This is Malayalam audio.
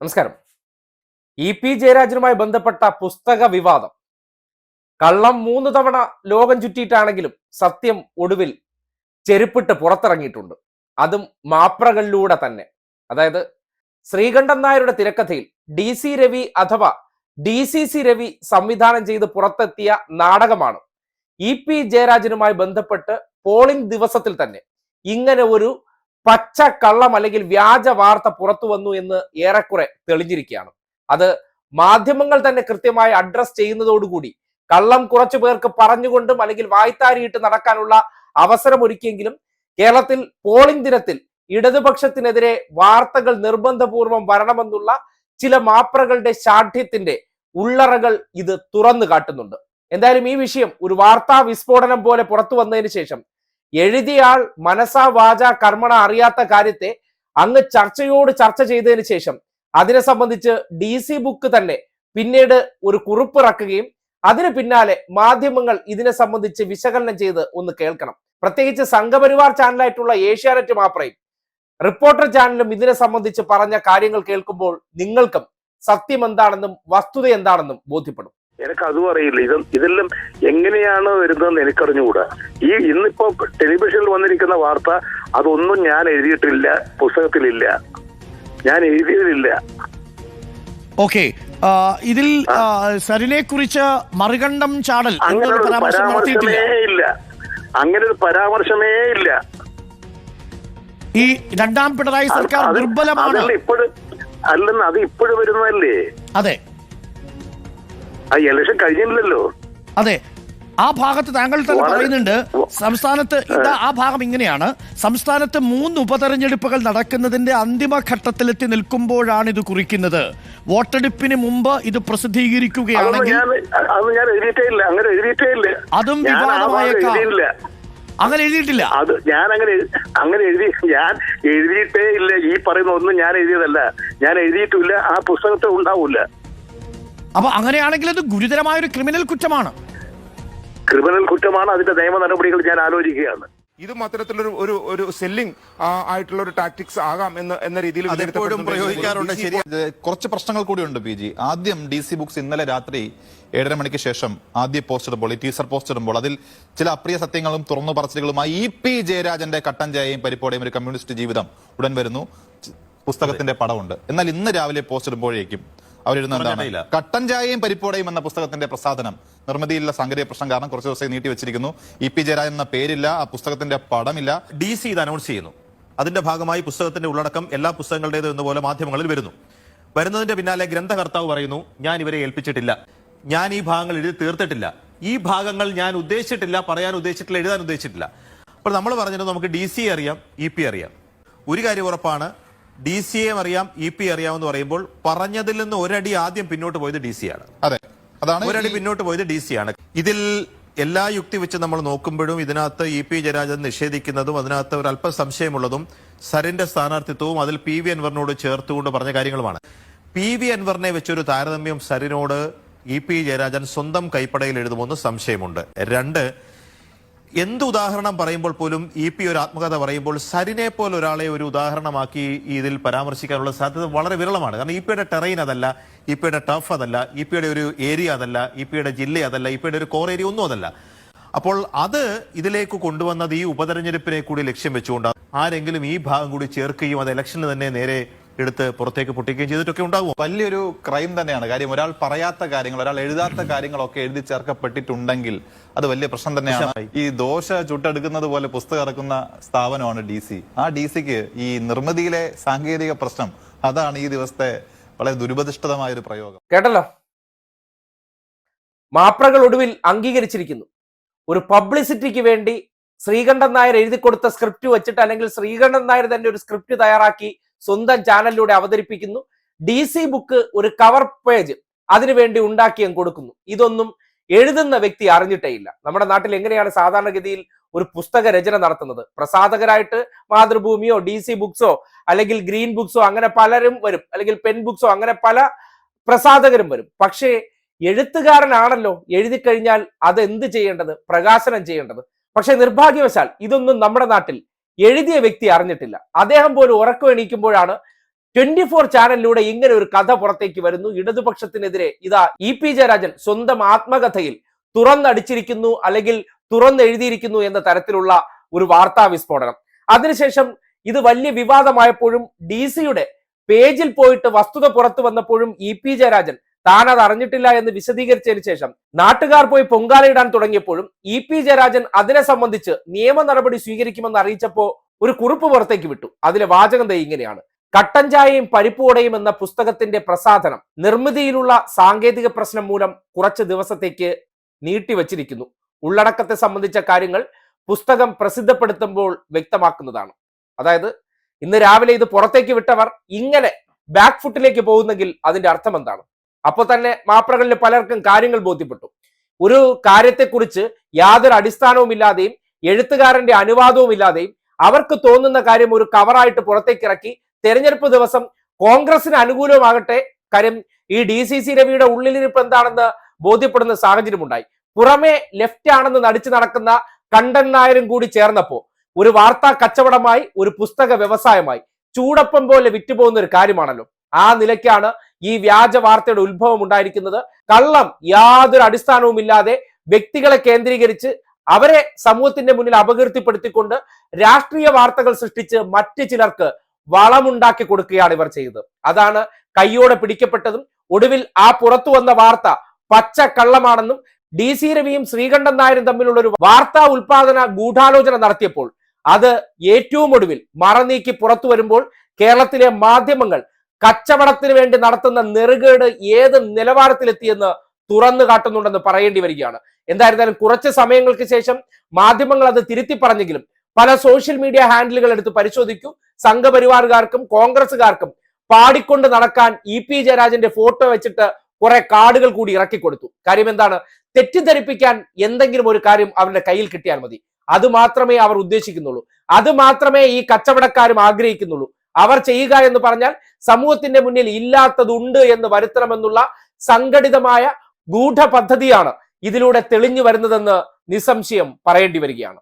നമസ്കാരം. ഇ പി ജയരാജനുമായി ബന്ധപ്പെട്ട പുസ്തക വിവാദം. കള്ളം മൂന്ന് തവണ ലോകം ചുറ്റിയിട്ടാണെങ്കിലും സത്യം ഒടുവിൽ ചെരുപ്പിട്ട് പുറത്തിറങ്ങിയിട്ടുണ്ട്. അതും മാപ്രകളിലൂടെ തന്നെ. അതായത് ശ്രീകണ്ഠൻ നായരുടെ തിരക്കഥയിൽ ഡി സി രവി അഥവാ ഡി സി സി രവി സംവിധാനം ചെയ്ത് പുറത്തെത്തിയ നാടകമാണ്. ഇ പി ജയരാജനുമായി ബന്ധപ്പെട്ട് പോളിംഗ് ദിവസത്തിൽ തന്നെ ഇങ്ങനെ ഒരു പച്ച കള്ളം അല്ലെങ്കിൽ വ്യാജ വാർത്ത പുറത്തു വന്നു എന്ന് ഏറെക്കുറെ തെളിഞ്ഞിരിക്കുകയാണ്. അത് മാധ്യമങ്ങൾ തന്നെ കൃത്യമായി അഡ്രസ് ചെയ്യുന്നതോടുകൂടി കള്ളം കുറച്ചു പേർക്ക് പറഞ്ഞുകൊണ്ടും അല്ലെങ്കിൽ വായ്ത്താരിയിട്ട് നടക്കാനുള്ള അവസരമൊരുക്കിയെങ്കിലും കേരളത്തിൽ പോളിംഗ് ദിനത്തിൽ ഇടതുപക്ഷത്തിനെതിരെ വാർത്തകൾ നിർബന്ധപൂർവം വരണമെന്നുള്ള ചില മാപ്രകളുടെ ശാഠ്യത്തിന്റെ ഉള്ളറകൾ ഇത് തുറന്നു കാട്ടുന്നുണ്ട്. എന്തായാലും ഈ വിഷയം ഒരു വാർത്താ വിസ്ഫോടനം പോലെ പുറത്തു വന്നതിന് ശേഷം എഴുതിയാൾ മനസാ വാച കർമ്മണ അറിയാത്ത കാര്യത്തെ അങ്ങ് ചർച്ചയോട് ചർച്ച ചെയ്തതിന് ശേഷം അതിനെ സംബന്ധിച്ച് ഡി സി ബുക്ക് തന്നെ പിന്നീട് ഒരു കുറിപ്പ് കുറിപ്പിറക്കുകയും അതിന് പിന്നാലെ മാധ്യമങ്ങൾ ഇതിനെ സംബന്ധിച്ച് വിശകലനം ചെയ്ത് ഒന്ന് കേൾക്കണം. പ്രത്യേകിച്ച് സംഘപരിവാർ ചാനലായിട്ടുള്ള ഏഷ്യാനെറ്റ് മാപ്രയും റിപ്പോർട്ടർ ചാനലും ഇതിനെ സംബന്ധിച്ച് പറഞ്ഞ കാര്യങ്ങൾ കേൾക്കുമ്പോൾ നിങ്ങൾക്കും സത്യം എന്താണെന്നും വസ്തുത എന്താണെന്നും ബോധ്യപ്പെടും. എനിക്ക് അതും അറിയില്ല. ഇത് ഇതെല്ലാം എങ്ങനെയാണ് വരുന്നതെന്ന് എനിക്കറിഞ്ഞുകൂടാ. ഈ ഇന്നിപ്പോ ടെലിവിഷനിൽ വന്നിരിക്കുന്ന വാർത്ത അതൊന്നും ഞാൻ എഴുതിയിട്ടില്ല പുസ്തകത്തിലില്ല. ഞാൻ എഴുതിയതിലില്ല. ഓക്കെ. ഇതിൽ സരിനെ കുറിച്ച് മറികണ്ഠം ചാടൽ അങ്ങനെ എന്നൊരു ഒരു പരാമർശമേ ഇല്ല അങ്ങനെ ഒരു പരാമർശമേ ഇല്ല ഈ രണ്ടാം പിണറായി സർക്കാർ ദുർബലമാണ്. അല്ലെന്ന് അത് ഇപ്പോഴും വരുന്നതല്ലേ? അതെ. ആ ഇലക്ഷൻ കഴിഞ്ഞില്ലല്ലോ. അതെ ആ ഭാഗത്ത് താങ്കൾ തന്നെ പറയുന്നുണ്ട് സംസ്ഥാനത്ത് ഇതാ ആ ഭാഗം ഇങ്ങനെയാണ്. സംസ്ഥാനത്ത് മൂന്ന് ഉപതെരഞ്ഞെടുപ്പുകൾ നടക്കുന്നതിന്റെ അന്തിമ അന്തിമഘട്ടത്തിലെത്തി നിൽക്കുമ്പോഴാണ് ഇത് കുറിക്കുന്നത്. വോട്ടെടുപ്പിന് മുമ്പ് ഇത് പ്രസിദ്ധീകരിക്കുകയാണെങ്കിൽ അതും വിവാദമായേക്കാം. അങ്ങനെ എഴുതിയിട്ടില്ല? അത് ഞാൻ അങ്ങനെ അങ്ങനെ എഴുതി ഞാൻ എഴുതിയിട്ടേ ഇല്ല ഈ പറയുന്ന ഒന്നും ഞാൻ എഴുതിയതല്ല. ഞാൻ എഴുതിയിട്ടില്ല ആ പുസ്തകത്തിൽ ഉണ്ടാവൂല അപ്പൊ അങ്ങനെയാണെങ്കിൽ അത് ഗുരുതരമായ ഒരു ക്രിമിനൽ കുറ്റമാണ്. ക്രിമിനൽ കുറ്റമാണ്. അതിന്റെ നിയമ നടപടികൾ ഞാൻ ആലോചിക്കുകയാണ്. ഇതും അത്തരത്തിലൊരു ഒരു ഒരു സെല്ലിംഗ് ആയിട്ടുള്ള ഒരു ടാക്ടിക്സ് ആകാം എന്ന് എന്ന രീതിയിൽ അതെപ്പോഴും പ്രയോഗിക്കാറുണ്ട്. ശരി. കുറച്ച് പ്രശ്നങ്ങൾ കൂടിയുണ്ട് പി ജി ആദ്യം ഡി സി ബുക്സ് ഇന്നലെ രാത്രി ഏഴര മണിക്ക് ശേഷം ആദ്യ പോസ്റ്റ് ഇടുമ്പോൾ ഈ ടീസർ പോസ്റ്റ് ഇടുമ്പോൾ അതിൽ ചില അപ്രിയ സത്യങ്ങളും തുറന്നു പറച്ചിലുകളുമായി ഇ പി ജയരാജന്റെ കട്ടൻ ചായയും പരിപ്പോടെയും ഒരു കമ്മ്യൂണിസ്റ്റ് ജീവിതം ഉടൻ വരുന്നു. പുസ്തകത്തിന്റെ പടമുണ്ട്. എന്നാൽ ഇന്ന് രാവിലെ പോസ്റ്റ് ഇടുമ്പോഴേക്കും അവരിടുന്ന എന്താണ്? കട്ടൻ ചായയും പരിപ്പോടയും എന്ന പുസ്തകത്തിന്റെ പ്രസാധനം. നിർമ്മിതിയിലുള്ള സാങ്കേതിക പ്രശ്നം കാരണം കുറച്ച് ദിവസം നീട്ടി വെച്ചിരിക്കുന്നു. ഇ പി ജയരാജൻ എന്ന പേരില്ല ആ പുസ്തകത്തിന്റെ പടമില്ല. ഡി സി ഇത് അനൗൺസ് ചെയ്യുന്നു. അതിന്റെ ഭാഗമായി പുസ്തകത്തിന്റെ ഉള്ളടക്കം എല്ലാ പുസ്തകങ്ങളുടേതും എന്നപോലെ മാധ്യമങ്ങളിൽ വരുന്നു. വരുന്നതിന്റെ പിന്നാലെ ഗ്രന്ഥകർത്താവ് പറയുന്നു ഞാൻ ഇവരെ ഏൽപ്പിച്ചിട്ടില്ല. ഞാൻ ഈ ഭാഗങ്ങൾ എഴുതി തീർത്തിട്ടില്ല. ഈ ഭാഗങ്ങൾ ഞാൻ ഉദ്ദേശിച്ചിട്ടില്ല പറയാൻ ഉദ്ദേശിച്ചിട്ടില്ല എഴുതാൻ ഉദ്ദേശിച്ചിട്ടില്ല. അപ്പോൾ നമ്മൾ പറഞ്ഞിരുന്നു നമുക്ക് ഡി സി അറിയാം ഇ പി അറിയാം. ഒരു കാര്യം ഉറപ്പാണ് ഡി സി എ അറിയാം ഇ പി അറിയാമെന്ന് പറയുമ്പോൾ പറഞ്ഞതിൽ നിന്ന് ഒരടി ആദ്യം പിന്നോട്ട് പോയത് ഡി സി ആണ്. അതെ. അതാണ് ഒരടി പിന്നോട്ട് പോയത് ഡി സി ആണ്. ഇതിൽ എല്ലാ യുക്തി വെച്ച് നമ്മൾ നോക്കുമ്പോഴും ഇതിനകത്ത് ഇ പി ജയരാജൻ നിഷേധിക്കുന്നതും അതിനകത്ത് ഒരു അല്പം സംശയമുള്ളതും സരിന്റെ സ്ഥാനാർത്ഥിത്വവും അതിൽ പി വി അൻവറിനോട് ചേർത്തുകൊണ്ട് പറഞ്ഞ കാര്യങ്ങളുമാണ്. പി വി അൻവറിനെ വെച്ചൊരു താരതമ്യം സരിനോട് ഇ പി ജയരാജൻ സ്വന്തം കൈപ്പടയിൽ എഴുതുമെന്ന് സംശയമുണ്ട്. രണ്ട് എന്ത് ഉദാഹരണം പറയുമ്പോൾ പോലും ഇ പി ഒരു ആത്മകഥ പറയുമ്പോൾ സരിനെ പോലെ ഒരാളെ ഒരു ഉദാഹരണമാക്കി ഇതിൽ പരാമർശിക്കാനുള്ള സാധ്യത വളരെ വിരളമാണ്. കാരണം ഇ പിയുടെ ടെറൈൻ അതല്ല ഇ പിയുടെ ടഫ് അതല്ല ഇ പിയുടെ ഒരു ഏരിയ അതല്ല ഇ പിയുടെ ജില്ല അതല്ല ഇ പിയുടെ ഒരു കോർ ഏരിയ ഒന്നും അതല്ല. അപ്പോൾ അത് ഇതിലേക്ക് കൊണ്ടുവന്നത് ഈ ഉപതെരഞ്ഞെടുപ്പിനെ കൂടി ലക്ഷ്യം വെച്ചുകൊണ്ട് ആരെങ്കിലും ഈ ഭാഗം കൂടി ചേർക്കുകയും അത് ഇലക്ഷന് തന്നെ നേരെ എടുത്ത് പുറത്തേക്ക് പൊട്ടിക്കുകയും ചെയ്തിട്ടൊക്കെ ഉണ്ടാകും വലിയൊരു ക്രൈം തന്നെയാണ്. കാര്യം ഒരാൾ പറയാത്ത കാര്യങ്ങൾ ഒരാൾ എഴുതാത്ത കാര്യങ്ങളൊക്കെ എഴുതി ചേർക്കപ്പെട്ടിട്ടുണ്ടെങ്കിൽ അത് വലിയ പ്രശ്നം തന്നെയാണ്. ഈ ദോശ ചുട്ടെടുക്കുന്നത് പോലെ പുസ്തകം ഇറക്കുന്ന സ്ഥാപനമാണ് ഡി സി. ആ ഡി സിക്ക് ഈ നിർമ്മിതിയിലെ സാങ്കേതിക പ്രശ്നം അതാണ് ഈ ദിവസത്തെ വളരെ ദുരുപതിഷ്ഠിതമായ ഒരു പ്രയോഗം. കേട്ടല്ലോ? മാപ്രകൾ ഒടുവിൽ അംഗീകരിച്ചിരിക്കുന്നു. ഒരു പബ്ലിസിറ്റിക്ക് വേണ്ടി ശ്രീകണ്ഠൻ നായർ എഴുതി കൊടുത്ത സ്ക്രിപ്റ്റ് വെച്ചിട്ട് അല്ലെങ്കിൽ ശ്രീകണ്ഠൻ നായർ തന്നെ ഒരു സ്ക്രിപ്റ്റ് തയ്യാറാക്കി സ്വന്തം ചാനലിലൂടെ അവതരിപ്പിക്കുന്നു. ഡി സി ബുക്ക് ഒരു കവർ പേജ് അതിനുവേണ്ടി ഉണ്ടാക്കിയും കൊടുക്കുന്നു. ഇതൊന്നും എഴുതുന്ന വ്യക്തി അറിഞ്ഞിട്ടേ ഇല്ല. നമ്മുടെ നാട്ടിൽ എങ്ങനെയാണ് സാധാരണഗതിയിൽ ഒരു പുസ്തക രചന നടത്തുന്നത്? പ്രസാധകരായിട്ട് മാതൃഭൂമിയോ ഡി സി ബുക്സോ അല്ലെങ്കിൽ ഗ്രീൻ ബുക്സോ അങ്ങനെ പലരും വരും. അല്ലെങ്കിൽ പെൻ ബുക്സോ അങ്ങനെ പല പ്രസാധകരും വരും. പക്ഷേ എഴുത്തുകാരനാണല്ലോ എഴുതി കഴിഞ്ഞാൽ അത് എന്ത് ചെയ്യേണ്ടത്? പ്രകാശനം ചെയ്യേണ്ടത്. പക്ഷെ നിർഭാഗ്യവശാൽ ഇതൊന്നും നമ്മുടെ നാട്ടിൽ എഴുതിയ വ്യക്തി അറിഞ്ഞിട്ടില്ല. അദ്ദേഹം പോലും ഉറക്കം എണീക്കുമ്പോഴാണ് ട്വന്റി ഫോർ ചാനലിലൂടെ ഇങ്ങനെ ഒരു കഥ പുറത്തേക്ക് വരുന്നു. ഇടതുപക്ഷത്തിനെതിരെ ഇതാ ഇ പി ജയരാജൻ സ്വന്തം ആത്മകഥയിൽ തുറന്നടിച്ചിരിക്കുന്നു അല്ലെങ്കിൽ തുറന്നെഴുതിയിരിക്കുന്നു എന്ന തരത്തിലുള്ള ഒരു വാർത്താ വിസ്ഫോടനം. അതിനുശേഷം ഇത് വലിയ വിവാദമായപ്പോഴും ഡി സിയുടെ പേജിൽ പോയിട്ട് വസ്തുത പുറത്തു വന്നപ്പോഴും ഇ പി ജയരാജൻ താൻ അത് അറിഞ്ഞിട്ടില്ല എന്ന് വിശദീകരിച്ചതിന് ശേഷം നാട്ടുകാർ പോയി പൊങ്കാലയിടാൻ തുടങ്ങിയപ്പോഴും ഇ പി ജയരാജൻ അതിനെ സംബന്ധിച്ച് നിയമ നടപടി സ്വീകരിക്കുമെന്ന് അറിയിച്ചപ്പോ ഒരു കുറിപ്പ് പുറത്തേക്ക് വിട്ടു. അതിലെ വാചകം തൈ ഇങ്ങനെയാണ്. കട്ടൻ ചായയും പരിപ്പുവടയും എന്ന പുസ്തകത്തിന്റെ പ്രസാധനം നിർമ്മിതിയിലുള്ള സാങ്കേതിക പ്രശ്നം മൂലം കുറച്ച് ദിവസത്തേക്ക് നീട്ടിവച്ചിരിക്കുന്നു ഉള്ളടക്കത്തെ സംബന്ധിച്ച കാര്യങ്ങൾ പുസ്തകം പ്രസിദ്ധപ്പെടുത്തുമ്പോൾ വ്യക്തമാക്കുന്നതാണ്. അതായത് ഇന്ന് രാവിലെ ഇത് പുറത്തേക്ക് വിട്ടവർ ഇങ്ങനെ ബാക്ക് ഫുട്ടിലേക്ക് പോകുന്നെങ്കിൽ അതിന്റെ അർത്ഥം എന്താണ് അപ്പോൾ തന്നെ മാപ്രകളിൽ പലർക്കും കാര്യങ്ങൾ ബോധ്യപ്പെട്ടു. ഒരു കാര്യത്തെക്കുറിച്ച് യാതൊരു അടിസ്ഥാനവും ഇല്ലാതെയും എഴുത്തുകാരന്റെ അനുവാദവും ഇല്ലാതെയും അവർക്ക് തോന്നുന്ന കാര്യം ഒരു കവറായിട്ട് പുറത്തേക്ക് ഇറക്കി തെരഞ്ഞെടുപ്പ് ദിവസം കോൺഗ്രസിന് അനുകൂലമാകട്ടെ കാര്യം ഈ ഡി സി സി രവിയുടെ ഉള്ളിലിരിപ്പ് എന്താണെന്ന് ബോധ്യപ്പെടുന്ന സാഹചര്യമുണ്ടായി. പുറമെ ലെഫ്റ്റ് ആണെന്ന് നടിച്ചു നടക്കുന്ന കണ്ടൻ നായരും കൂടി ചേർന്നപ്പോ ഒരു വാർത്താ കച്ചവടമായി ഒരു പുസ്തക വ്യവസായമായി ചൂടപ്പം പോലെ വിറ്റുപോകുന്ന ഒരു കാര്യമാണല്ലോ. ആ നിലയ്ക്കാണ് ഈ വ്യാജ വാർത്തയുടെ ഉത്ഭവം ഉണ്ടായിരിക്കുന്നത്. കള്ളം യാതൊരു അടിസ്ഥാനവുമില്ലാതെ വ്യക്തികളെ കേന്ദ്രീകരിച്ച് അവരെ സമൂഹത്തിന്റെ മുന്നിൽ അപകീർത്തിപ്പെടുത്തിക്കൊണ്ട് രാഷ്ട്രീയ വാർത്തകൾ സൃഷ്ടിച്ച് മറ്റു ചിലർക്ക് വളമുണ്ടാക്കി കൊടുക്കുകയാണ് ഇവർ ചെയ്തത്. അതാണ് കയ്യോടെ പിടിക്കപ്പെട്ടതും ഒടുവിൽ ആ പുറത്തു വന്ന വാർത്ത പച്ച കള്ളമാണെന്നും ഡി സി രവിയും ശ്രീകണ്ഠൻ നായരും തമ്മിലുള്ള ഒരു വാർത്താ ഉൽപാദന ഗൂഢാലോചന നടത്തിയപ്പോൾ അത് ഏറ്റവും ഒടുവിൽ മറനീക്കി പുറത്തു വരുമ്പോൾ കേരളത്തിലെ മാധ്യമങ്ങൾ കച്ചവടത്തിന് വേണ്ടി നടത്തുന്ന നെറുകേട് ഏത് നിലവാരത്തിലെത്തിയെന്ന് തുറന്നു കാട്ടുന്നുണ്ടെന്ന് പറയേണ്ടി വരികയാണ്. എന്തായിരുന്നാലും കുറച്ച് സമയങ്ങൾക്ക് ശേഷം മാധ്യമങ്ങൾ അത് തിരുത്തി പറഞ്ഞെങ്കിലും പല സോഷ്യൽ മീഡിയ ഹാൻഡിലുകൾ എടുത്ത് പരിശോധിക്കൂ. സംഘപരിവാറുകാർക്കും കോൺഗ്രസുകാർക്കും പാടിക്കൊണ്ട് നടക്കാൻ ഇ പി ജയരാജന്റെ ഫോട്ടോ വെച്ചിട്ട് കുറെ കാർഡുകൾ കൂടി ഇറക്കി കൊടുത്തു കാര്യം എന്താണ്? തെറ്റിദ്ധരിപ്പിക്കാൻ എന്തെങ്കിലും ഒരു കാര്യം അവരുടെ കയ്യിൽ കിട്ടിയാൽ മതി. അത് മാത്രമേ അവർ ഉദ്ദേശിക്കുന്നുള്ളൂ. അത് മാത്രമേ ഈ കച്ചവടക്കാരും ആഗ്രഹിക്കുന്നുള്ളൂ. അവർ ചെയ്യുക എന്ന് പറഞ്ഞാൽ സമൂഹത്തിന്റെ മുന്നിൽ ഇല്ലാത്തതുണ്ട് എന്ന് വരുത്തണമെന്നുള്ള സംഘടിതമായ ഗൂഢ പദ്ധതിയാണ് ഇതിലൂടെ തെളിഞ്ഞു വരുന്നതെന്ന് നിസ്സംശയം പറയേണ്ടി വരികയാണ്.